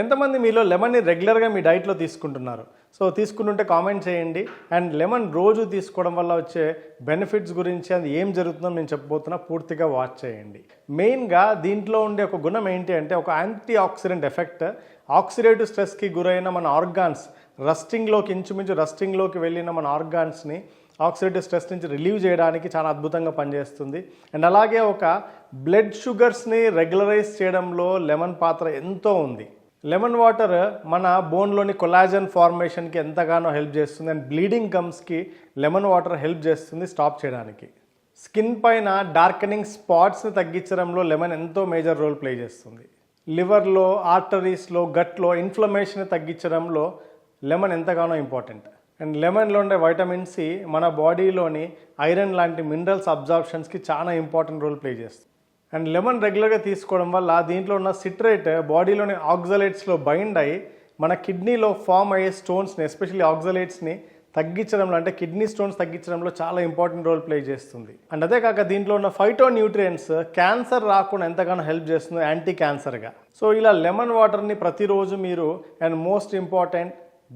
ఎంతమంది మీలో లెమన్ని రెగ్యులర్గా మీ డైట్లో తీసుకుంటున్నారు? సో తీసుకుంటుంటే కామెంట్ చేయండి. అండ్ లెమన్ రోజు తీసుకోవడం వల్ల వచ్చే బెనిఫిట్స్ గురించి అది ఏం జరుగుతుందో నేను చెప్పబోతున్నా పూర్తిగా వాచ్ చేయండి. మెయిన్గా దీంట్లో ఉండే ఒక గుణం ఏంటి అంటే ఒక యాంటీ ఆక్సిడెంట్ ఎఫెక్ట్. ఆక్సిడేటివ్ స్ట్రెస్కి గురైన మన ఆర్గాన్స్ రస్టింగ్లోకి ఇంచుమించు రస్టింగ్లోకి వెళ్ళిన మన ఆర్గాన్స్ని ఆక్సిడేటివ్ స్ట్రెస్ నుంచి రిలీవ్ చేయడానికి చాలా అద్భుతంగా పనిచేస్తుంది. అండ్ అలాగే ఒక బ్లడ్ షుగర్స్ని రెగ్యులరైజ్ చేయడంలో లెమన్ పాత్ర ఎంతో ఉంది. లెమన్ వాటర్ మన బోన్లోని కొలాజన్ ఫార్మేషన్కి ఎంతగానో హెల్ప్ చేస్తుంది అండ్ బ్లీడింగ్ గమ్స్కి లెమన్ వాటర్ హెల్ప్ చేస్తుంది స్టాప్ చేయడానికి. స్కిన్ పైన డార్కెనింగ్ స్పాట్స్ని తగ్గించడంలో లెమన్ ఎంతో మేజర్ రోల్ ప్లే చేస్తుంది. లివర్లో ఆర్టరీస్లో గట్లో ఇన్ఫ్లమేషన్ తగ్గించడంలో లెమన్ ఎంతగానో ఇంపార్టెంట్. అండ్ లెమన్లో ఉండే వైటమిన్ సి మన బాడీలోని ఐరన్ లాంటి మినరల్స్ అబ్జార్ప్షన్స్కి చాలా ఇంపార్టెంట్ రోల్ ప్లే చేస్తుంది. అండ్ లెమన్ రెగ్యులర్గా తీసుకోవడం వల్ల దీంట్లో ఉన్న సిట్రేట్ బాడీలోని ఆక్సలేట్స్లో బైండ్ అయ్యి మన కిడ్నీలో ఫామ్ అయ్యే స్టోన్స్ని ఎస్పెషల్లీ ఆక్సలేట్స్ని తగ్గించడంలో అంటే కిడ్నీ స్టోన్స్ తగ్గించడంలో చాలా ఇంపార్టెంట్ రోల్ ప్లే చేస్తుంది. అండ్ అదే కాక దీంట్లో ఉన్న ఫైటో న్యూట్రియంట్స్ క్యాన్సర్ రాకుండా ఎంతగానో హెల్ప్ చేస్తుంది యాంటీ క్యాన్సర్గా సో ఇలా లెమన్ వాటర్ని ప్రతిరోజు మీరు అండ్ మోస్ట్ ఇంపార్టెంట్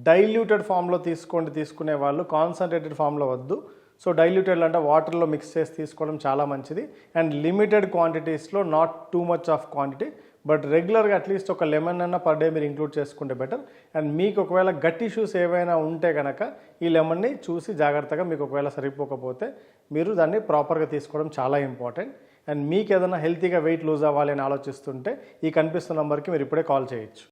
డైల్యూటెడ్ ఫామ్లో తీసుకోండి తీసుకునే వాళ్ళు కాన్సన్ట్రేటెడ్ ఫామ్లో వద్దు. సో డైల్యూటెడ్ అంటే వాటర్లో మిక్స్ చేసి తీసుకోవడం చాలా మంచిది. And limited క్వాంటిటీస్లో not too much of quantity but రెగ్యులర్గా అట్లీస్ట్ ఒక లెమన్ అన్న పర్ డే మీరు ఇంక్లూడ్ చేసుకుంటే బెటర్. అండ్ మీకు ఒకవేళ గట్ ఇష్యూస్ ఏవైనా ఉంటే కనుక ఈ లెమన్ని చూసి జాగ్రత్తగా మీకు ఒకవేళ సరిపోకపోతే మీరు దాన్ని ప్రాపర్గా తీసుకోవడం చాలా ఇంపార్టెంట్. అండ్ మీకు ఏదైనా హెల్తీగా వెయిట్ లూజ్ అవ్వాలి అని ఆలోచిస్తుంటే ఈ కనిపిస్తున్న నెంబర్కి మీరు ఇప్పుడే కాల్ చేయొచ్చు.